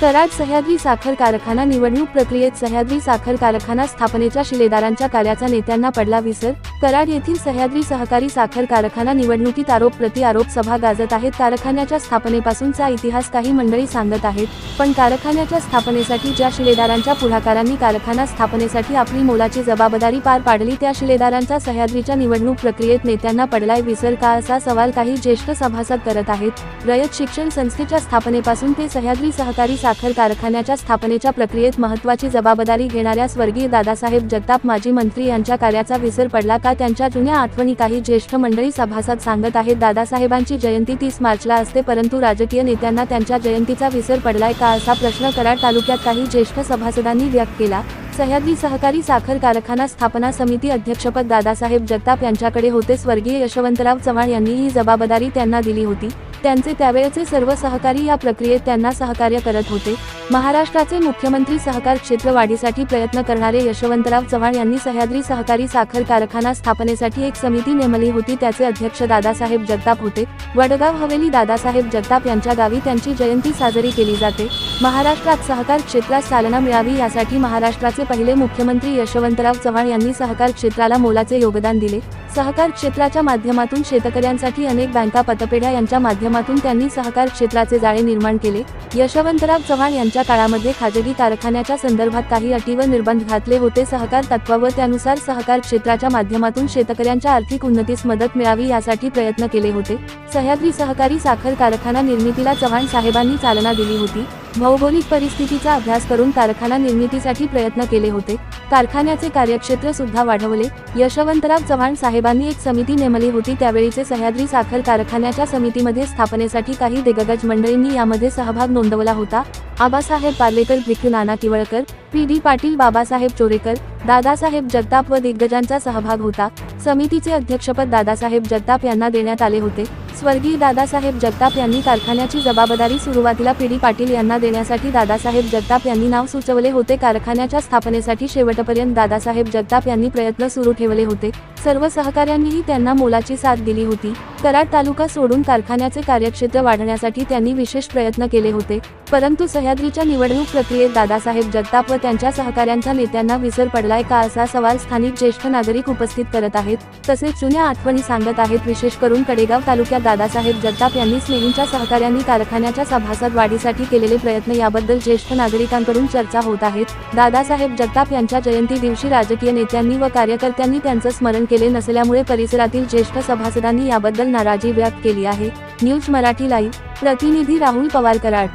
कराड सह्याद्री साखर कारखाना निवडणूक प्रक्रियेत सह्याद्री साखर कारखाना स्थापनेच्या शिलेदारांच्या कार्याचा नेत्यांना पडला विसर. कराड येथील सह्याद्री सहकारी साखर कारखाना निवडणुकीत आरोप प्रति आरोप सभा गाजत आहेत. कारखान्याच्या स्थापनेपासूनचा इतिहास काही मंडळी सांगत आहेत. पण कारखान्याच्या स्थापनेसाठी ज्या शिलेदारांच्या पुढाकारांनी कारखाना स्थापनेसाठी आपली मोलाची जबाबदारी पार पाडली त्या शिलेदारांचा सह्याद्रीच्या निवडणूक प्रक्रियेत नेत्यांना पडलाय विसर का असा सवाल काही ज्येष्ठ सभासद करत आहेत. रयत शिक्षण संस्थेच्या स्थापनेपासून ते सह्याद्री सहकारी साखर कारखान्याच्या स्थापनेच्या प्रक्रियेत महत्वाची जबाबदारी घेणाऱ्या स्वर्गीय दादासाहेब जगताप माजी मंत्री यांच्या कार्याचा विसर पडला का? त्यांच्या जुन्या आठवणी काही ज्येष्ठ मंडळी सभासद सांगत आहेत दादासाहेबांची जयंती तीस मार्चला असते परंतु राजकीय नेत्यांना त्यांच्या जयंतीचा विसर पडलाय का? असा प्रश्न कराड तालुक्यात काही ज्येष्ठ सभासदांनी व्यक्त केला. सह्याद्री सहकारी साखर कारखाना स्थापना समिती अध्यक्षपद दादासाहेब जगताप यांच्याकडे होते. स्वर्गीय यशवंतराव चव्हाण यांनी ही जबाबदारी त्यांना दिली होती. त्यांचे त्यावेळचे सर्व सहकारी या प्रक्रियेत त्यांना सहकार्य करत होते. महाराष्ट्राचे मुख्यमंत्री सहकार क्षेत्र वाढीसाठी प्रयत्न करणारे यशवंतराव चव्हाण यांनी सह्याद्री सहकारी साखर कारखाना स्थापनेसाठी एक समिती नेमली होती. त्याचे अध्यक्ष दादासाहेब जगताप होते. वडगाव हवेली दादासाहेब जगताप यांच्या गावी त्यांची जयंती साजरी केली जाते. महाराष्ट्रात सहकार क्षेत्रास चालना मिळावी यासाठी महाराष्ट्राचे पहिले मुख्यमंत्री यशवंतराव चव्हाण यांनी सहकार क्षेत्राला मोलाचे योगदान दिले. सहकार क्षेत्राच्या माध्यमातून शेतकऱ्यांसाठी अनेक बँका पतपेढ्या यांच्या माध्यमातून त्यांनी सहकार क्षेत्राचे जाळे निर्माण केले. यशवंतराव चव्हाण यांच्या काळामध्ये खाजगी कारखान्याच्या संदर्भात काही अटी व निर्बंध घातले होते. सहकार तत्वावर त्यानुसार सहकार क्षेत्राच्या माध्यमातून शेतकऱ्यांच्या आर्थिक उन्नतीस मदत मिळावी यासाठी प्रयत्न केले होते. सह्याद्री सहकारी साखर कारखाना निर्मितीला चव्हाण साहेबांनी चालना दिली होती. भौगोलिक परिस्थितीचा अभ्यास करून कारखाना निर्मितीसाठी प्रयत्न केले होते. कारखान्याचे कार्यक्षेत्र सुद्धा वाढवले. यशवंतराव चव्हाण साहेबांनी एक समिती नेमली होती. त्यावेळीचे सह्याद्री साखर कारखान्याच्या समितीमध्ये स्थापनेसाठी काही दिग्गज मंडळींनी यामध्ये सहभाग नोंदवला होता. आबासाहेब पार्लेकर भिक्खू नाना किवळकर पी डी पाटील बाबासाहेब चोरेकर दादासाहेब जगताप व दिग्गजांचा सहभाग होता. समितीचे अध्यक्षपद दादासाहेब जगताप यांना देण्यात आले होते. स्वर्गीय दादासाहेब जगताप यांनी कारखान्याची जबाबदारी सुरुवातीला पी. डी. पाटील यांना देण्यासाठी दादासाहेब जगताप यांनी नाव सुचवले होते. कारखान्याच्या स्थापनेसाठी शेवटपर्यंत दादासाहेब जगताप यांनी प्रयत्न सुरू ठेवले होते. सर्व सहकाऱ्यांनीही त्यांना मोलाची साथ दिली होती. कराड तालुका सोडून कारखान्याचे कार्यक्षेत्र वाढण्यासाठी त्यांनी विशेष प्रयत्न केले होते. परंतु सह्याद्रीच्या निवडणूक प्रक्रियेत दादासाहेब जगताप व त्यांच्या सहकाऱ्यांच्या नेत्यांना विसर पडलाय का असा सवाल स्थानिक ज्येष्ठ नागरिक उपस्थित करत आहेत. तसेच जुन्या आठवणी सांगत आहेत. विशेष करून कडेगाव तालुक्यात दादासाहेब जगताप यांनी स्नेहींच्या सहकाऱ्यांनी कारखान्याच्या सभासद वाढीसाठी केलेले प्रयत्न याबद्दल ज्येष्ठ नागरिकांकडून चर्चा होत आहेत दादासाहेब जगताप यांच्या जयंती दिवशी राजकीय नेत्यांनी व कार्यकर्त्यांनी त्यांचं स्मरण केले नसल्यामुळे परिसरातील ज्येष्ठ सभासदांनी याबद्दल नाराजी व्यक्त केली आहे. न्यूज मराठी लाईव्ह प्रतिनिधी राहुल पवार कराड